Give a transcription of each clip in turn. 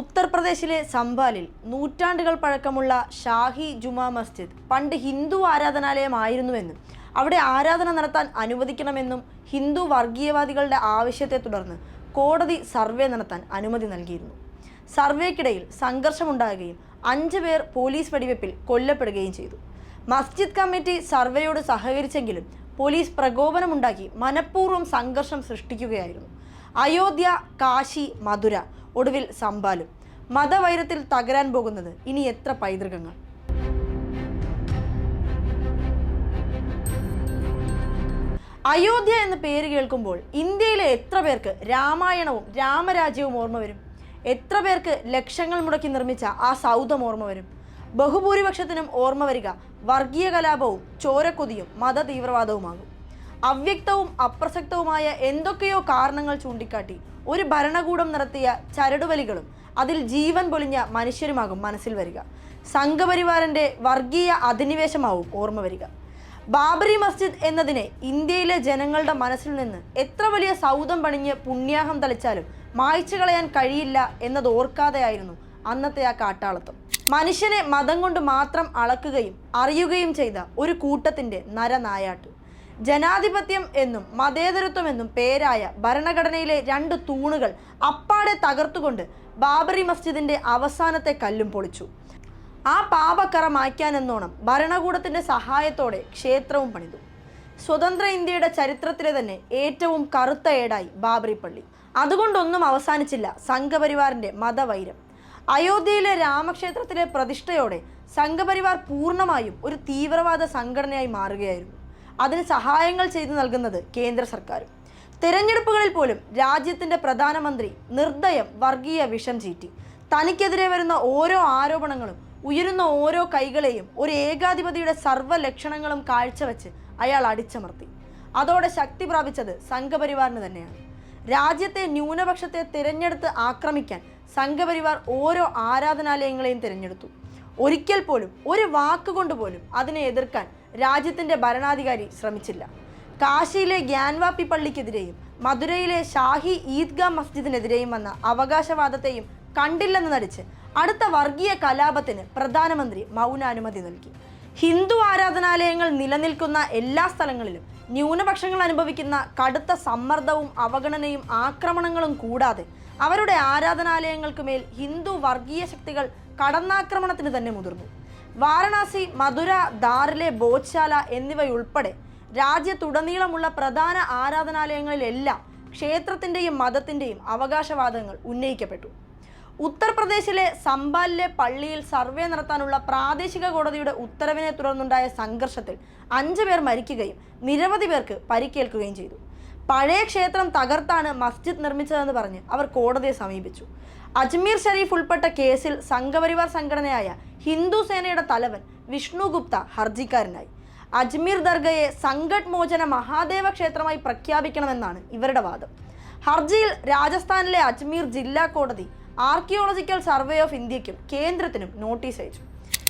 ഉത്തർപ്രദേശിലെ സംബാലിൽ നൂറ്റാണ്ടുകൾ പഴക്കമുള്ള ഷാഹി ജുമാ മസ്ജിദ് പണ്ട് ഹിന്ദു ആരാധനാലയമായിരുന്നുവെന്നും അവിടെ ആരാധന നടത്താൻ അനുവദിക്കണമെന്നും ഹിന്ദു വർഗീയവാദികളുടെ ആവശ്യത്തെ തുടർന്ന് കോടതി സർവേ നടത്താൻ അനുമതി നൽകിയിരുന്നു. സർവേക്കിടയിൽ സംഘർഷമുണ്ടാകുകയും അഞ്ച് പേർ പോലീസ് വെടിവെപ്പിൽ കൊല്ലപ്പെടുകയും ചെയ്തു. മസ്ജിദ് കമ്മിറ്റി സർവേയോട് സഹകരിച്ചെങ്കിലും പോലീസ് പ്രകോപനമുണ്ടാക്കി മനഃപൂർവം സംഘർഷം സൃഷ്ടിക്കുകയായിരുന്നു. അയോധ്യ കാശി മധുര ഒടുവിൽ സമ്പാലും മതവൈരത്തിൽ തകരാൻ പോകുന്നത് ഇനി എത്ര പൈതൃകങ്ങൾ? അയോധ്യ എന്ന പേര് കേൾക്കുമ്പോൾ ഇന്ത്യയിലെ എത്ര പേർക്ക് രാമായണവും രാമരാജ്യവും ഓർമ്മ വരും? എത്ര പേർക്ക് ലക്ഷങ്ങൾ മുടക്കി നിർമ്മിച്ച ആ സൗധം ഓർമ്മ വരും? ബഹുഭൂരിപക്ഷത്തിനും ഓർമ്മ വരിക വർഗീയ കലാപവും ചോരക്കൊതിയും മത തീവ്രവാദവുമാകും അവ്യക്തവും അപ്രസക്തവുമായ എന്തൊക്കെയോ കാരണങ്ങൾ ചൂണ്ടിക്കാട്ടി ഒരു ഭരണകൂടം നടത്തിയ ചരടുവലികളും അതിൽ ജീവൻ പൊലിഞ്ഞ മനുഷ്യരുമാകും മനസ്സിൽ വരിക. സംഘപരിവാറിന്റെ വർഗീയ അധിനിവേശമാവും ഓർമ്മ വരിക. ബാബറി മസ്ജിദ് എന്നതിനെ ഇന്ത്യയിലെ ജനങ്ങളുടെ മനസ്സിൽ നിന്ന് എത്ര വലിയ സൗധം പണിഞ്ഞ് പുണ്യാഹം തളിച്ചാലും മായ്ച്ചു കളയാൻ കഴിയില്ല എന്നത് ഓർക്കാതെയായിരുന്നു അന്നത്തെ ആ കാട്ടാളത്വം. മനുഷ്യനെ മതം കൊണ്ട് മാത്രം അളക്കുകയും അറിയുകയും ചെയ്ത ഒരു കൂട്ടത്തിന്റെ നരനായാട്ട്. ജനാധിപത്യം എന്നും മതേതരത്വം എന്നും പേരായ ഭരണഘടനയിലെ രണ്ട് തൂണുകൾ അപ്പാടെ തകർത്തുകൊണ്ട് ബാബറി മസ്ജിദിന്റെ അവസാനത്തെ കല്ലും പൊളിച്ചു. ആ പാപക്കറ മായ്ക്കാനെന്നോണം ഭരണകൂടത്തിന്റെ സഹായത്തോടെ ക്ഷേത്രവും പണിതു. സ്വതന്ത്ര ഇന്ത്യയുടെ ചരിത്രത്തിലെ തന്നെ ഏറ്റവും കറുത്ത ഏടായി ബാബറി പള്ളി. അതുകൊണ്ടൊന്നും അവസാനിച്ചില്ല സംഘപരിവാറിന്റെ മതവൈരം. അയോധ്യയിലെ രാമക്ഷേത്രത്തിലെ പ്രതിഷ്ഠയോടെ സംഘപരിവാർ പൂർണമായും ഒരു തീവ്രവാദ സംഘടനയായി മാറുകയായിരുന്നു. അതിന് സഹായങ്ങൾ ചെയ്തു നൽകുന്നത് കേന്ദ്ര സർക്കാരും. തിരഞ്ഞെടുപ്പുകളിൽ പോലും രാജ്യത്തിന്റെ പ്രധാനമന്ത്രി നിർദ്ദയം വർഗീയ വിഷം ചീറ്റി. തനിക്കെതിരെ വരുന്ന ഓരോ ആരോപണങ്ങളും ഉയരുന്ന ഓരോ കൈകളെയും ഒരു ഏകാധിപതിയുടെ സർവ ലക്ഷണങ്ങളും കാഴ്ചവെച്ച് അയാൾ അടിച്ചമർത്തി. അതോടെ ശക്തി പ്രാപിച്ചത് സംഘപരിവാറിന് തന്നെയാണ്. രാജ്യത്തെ ന്യൂനപക്ഷത്തെ തിരഞ്ഞെടുത്ത് ആക്രമിക്കാൻ സംഘപരിവാർ ഓരോ ആരാധനാലയങ്ങളെയും തിരഞ്ഞെടുത്തു. ഒരിക്കൽ പോലും ഒരു വാക്കുകൊണ്ട് പോലും അതിനെ എതിർക്കാൻ രാജ്യത്തിന്റെ ഭരണാധികാരി ശ്രമിച്ചില്ല. കാശിയിലെ ഗ്യാൻവാപ്പി പള്ളിക്കെതിരെയും മധുരയിലെ ഷാഹി ഈദ്ഗാ മസ്ജിദിനെതിരെയും വന്ന അവകാശവാദത്തെയും കണ്ടില്ലെന്ന് നടിച്ച് അടുത്ത വർഗീയ കലാപത്തിന് പ്രധാനമന്ത്രി മൗനാനുമതി നൽകി. ഹിന്ദു ആരാധനാലയങ്ങൾ നിലനിൽക്കുന്ന എല്ലാ സ്ഥലങ്ങളിലും ന്യൂനപക്ഷങ്ങൾ അനുഭവിക്കുന്ന കടുത്ത സമ്മർദ്ദവും അവഗണനയും ആക്രമണങ്ങളും കൂടാതെ അവരുടെ ആരാധനാലയങ്ങൾക്ക് മേൽ ഹിന്ദു വർഗീയ ശക്തികൾ കടന്നാക്രമണത്തിന് തന്നെ മുതിർന്നു. വാരണാസി മധുര ദാറിലെ ബോധ്ശാല എന്നിവയുൾപ്പെടെ രാജ്യത്തുടനീളമുള്ള പ്രധാന ആരാധനാലയങ്ങളിലെല്ലാം ക്ഷേത്രത്തിന്റെയും മതത്തിന്റെയും അവകാശവാദങ്ങൾ ഉന്നയിക്കപ്പെട്ടു. ഉത്തർപ്രദേശിലെ സംബാലിലെ പള്ളിയിൽ സർവേ നടത്താനുള്ള പ്രാദേശിക കോടതിയുടെ ഉത്തരവിനെ തുടർന്നുണ്ടായ സംഘർഷത്തിൽ അഞ്ചു പേർ മരിക്കുകയും നിരവധി പേർക്ക് പരിക്കേൽക്കുകയും ചെയ്തു. പഴയ ക്ഷേത്രം തകർത്താണ് മസ്ജിദ് നിർമ്മിച്ചതെന്ന് പറഞ്ഞ് അവർ കോടതിയെ സമീപിച്ചു. അജ്മീർ ഷരീഫ് ഉൾപ്പെട്ട കേസിൽ സംഘപരിവാർ സംഘടനയായ ഹിന്ദു സേനയുടെ തലവൻ വിഷ്ണു ഗുപ്ത ഹർജിക്കാരനായി. അജ്മീർ ദർഗയെ സംഘട് മോചന മഹാദേവ ക്ഷേത്രമായി പ്രഖ്യാപിക്കണമെന്നാണ് ഇവരുടെ വാദം. ഹർജിയിൽ രാജസ്ഥാനിലെ അജ്മീർ ജില്ലാ കോടതി ആർക്കിയോളജിക്കൽ സർവേ ഓഫ് ഇന്ത്യക്കും കേന്ദ്രത്തിനും നോട്ടീസ് അയച്ചു.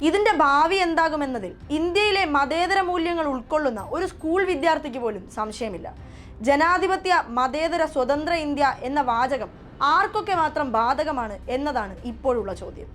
ഇതിന്റെ ഭാവി എന്താകുമെന്നതിൽ ഇന്ത്യയിലെ മതേതര മൂല്യങ്ങൾ ഉൾക്കൊള്ളുന്ന ഒരു സ്കൂൾ വിദ്യാർത്ഥിക്ക് പോലും സംശയമില്ല. ജനാധിപത്യ മതേതര സ്വതന്ത്ര ഇന്ത്യ എന്ന വാചകം ആർക്കൊക്കെ മാത്രം ബാധകമാണ് എന്നതാണ് ഇപ്പോഴുള്ള ചോദ്യം.